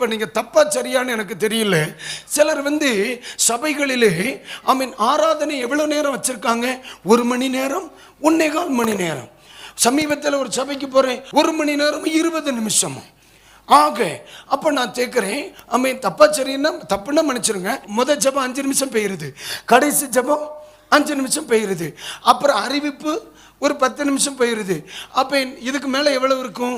இப்போ நீங்கள் தப்பா சரியான்னு எனக்கு தெரியல. சிலர் வந்து சபைகளிலே ஐ மீன் ஆராதனை எவ்வளோ நேரம் வச்சுருக்காங்க? ஒரு மணி நேரம் ஒன்னே கால் மணி நேரம். சமீபத்தில் ஒரு சபைக்கு போகிறேன் ஒரு மணி நேரம் இருபது நிமிஷமும். ஆக அப்போ நான் கேட்குறேன் அம்மே தப்பா சரின்னா தப்புன்னா மன்னிச்சிருங்க. முதல் ஜெபம் அஞ்சு நிமிஷம் போயிருது. கடைசி ஜெபம் அஞ்சு நிமிஷம் போயிடுது அப்புறம் அறிவிப்பு ஒரு பத்து நிமிஷம் போயிருது. அப்போ இதுக்கு மேலே எவ்வளோ இருக்கும்?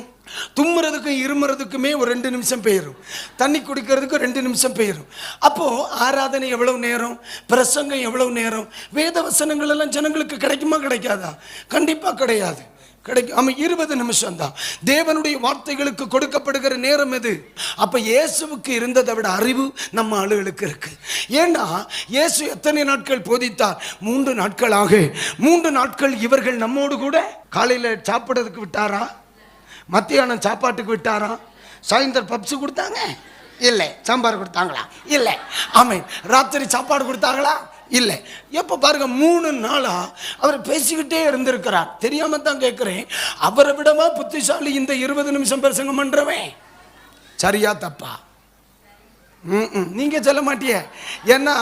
தும்முறதுக்கும் இருமுறதுக்குமே ஒரு ரெண்டு நிமிஷம் போயிடும் தண்ணி குடிக்கிறதுக்கும் ரெண்டு நிமிஷம் போயிடும் அப்போது ஆராதனை எவ்வளவு நேரம்? பிரசங்கம் எவ்வளவு நேரம்? வேத வசனங்கள் எல்லாம் ஜனங்களுக்கு கிடைக்குமா கிடைக்காதா? கண்டிப்பாக கிடையாது. கிடைக்கும். ஆமாம் இருபது நிமிஷம் தான் தேவனுடைய வார்த்தைகளுக்கு கொடுக்கப்படுகிற நேரம் எது? அப்போ இயேசுவுக்கு இருந்ததை விட அறிவு நம்ம ஆளுகளுக்கு இருக்கு. ஏன்னா இயேசு எத்தனை நாட்கள் போதித்தார்? மூன்று நாட்களாக. மூன்று நாட்கள் இவர்கள் நம்மோடு கூட காலையில் சாப்பிட்றதுக்கு விட்டாரா? மத்தியானம் சாப்பாட்டுக்கு விட்டாரா? சாயந்தரம் பப்ஸு கொடுத்தாங்க? இல்லை. சாம்பார் கொடுத்தாங்களா? இல்லை. ஆமாம் ராத்திரி சாப்பாடு கொடுத்தாங்களா இல்லை. எப்போ பாருங்க மூணு நாளாக அவர் பேசிக்கிட்டே இருந்திருக்கிறார். தெரியாம தான் கேட்குறேன் அவரை விடமா புத்திசாலி இந்த இருபது நிமிஷம் பிரசங்கம் பண்ணுறவன் சரியா தப்பா? ம் நீங்கள் சொல்ல மாட்டிய. ஏன்னா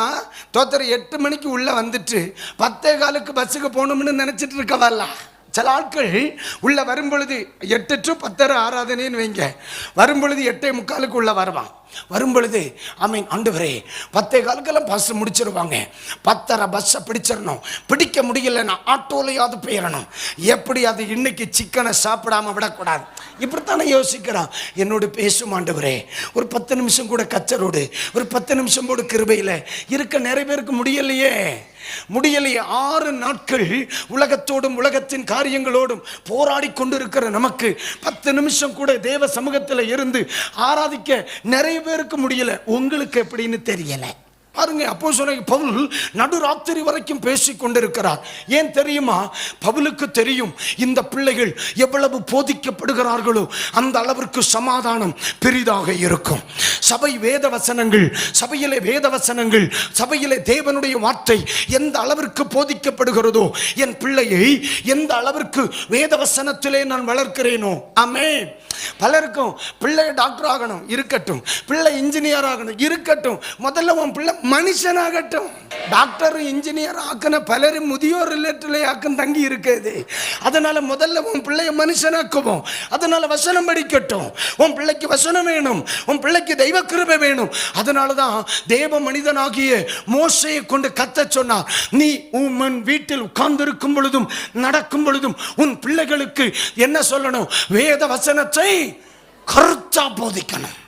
தோத்தர் எட்டு மணிக்கு உள்ளே வந்துட்டு பத்தே காலுக்கு பஸ்ஸுக்கு போகணும்னு நினச்சிட்டு இருக்கவல்ல. சில ஆட்கள் உள்ளே வரும்பொழுது எட்டு டு பத்தரை ஆராதனைன்னு வைங்க. வரும்பொழுது எட்டே முக்காலுக்கு உள்ளே வருவான். வரும்பொழுது ஐ மீன் பத்தே காலுக்கெல்லாம் பஸ் முடிச்சிருவாங்க. பத்தரை பஸ்ஸை பிடிச்சிடணும். பிடிக்க முடியலன்னா ஆட்டோலையாவது போயிடணும். எப்படி அது இன்னைக்கு சிக்கனை சாப்பிடாம விடக்கூடாது? இப்படித்தானே யோசிக்கிறான். என்னோடு பேசும் ஆண்டவரே ஒரு பத்து நிமிஷம் கூட கச்சரோடு ஒரு பத்து நிமிஷம் கூட கிருபையில் இருக்க நிறைய பேருக்கு முடியலையே. முடியலையே. ஆறு நாட்கள் உலகத்தோடும் உலகத்தின் காரியங்களோடும் போராடி கொண்டிருக்கிற நமக்கு பத்து நிமிஷம் கூட தேவ சமூகத்தில் இருந்து ஆராதிக்க நிறைய பேருக்கு முடியல. உங்களுக்கு எப்படின்னு தெரியலை. பாருங்க அப்போ சொன்ன பவுல் நடுராத்திரி வரைக்கும் பேசி கொண்டிருக்கிறார். ஏன் தெரியுமா? பவுலுக்கு தெரியும் இந்த பிள்ளைகள் எவ்வளவு போதிக்கப்படுகிறார்களோ அந்த அளவிற்கு சமாதானம் பெரிதாக இருக்கும். சபை வேத வசனங்கள் சபையிலே வேத வசனங்கள் சபையிலே தேவனுடைய வார்த்தை எந்த அளவிற்கு போதிக்கப்படுகிறதோ என் பிள்ளையை எந்த அளவிற்கு வேத வசனத்திலே நான் வளர்க்கிறேனோ அமே பலருக்கும் பிள்ளை டாக்டர் ஆகணும் இருக்கட்டும். பிள்ளை இன்ஜினியர் ஆகணும் இருக்கட்டும். முதல்ல உன் பிள்ளை மனுஷனாகட்டும். டாக்டர் இன்ஜினியர் ஆக்கின பலரும் முதியோர் இல்லத்திலே ஆக்கம் தங்கி இருக்குது அதனால முதல்ல உன் பிள்ளைய மனுஷனாக்குவோம். அதனால வசனம் படிக்கட்டும். உன் பிள்ளைக்கு வசனம் வேணும். உன் பிள்ளைக்கு தெய்வ கிருபை வேணும். அதனால தான் தேவ மனிதனாகிய மோசையை கொண்டு கத்த சொன்னார். நீ உன் வீட்டில் உட்கார்ந்திருக்கும் பொழுதும் நடக்கும் பொழுதும் உன் பிள்ளைகளுக்கு என்ன சொல்லணும்? வேத வசனத்தை கருத்தா போதிக்கணும்.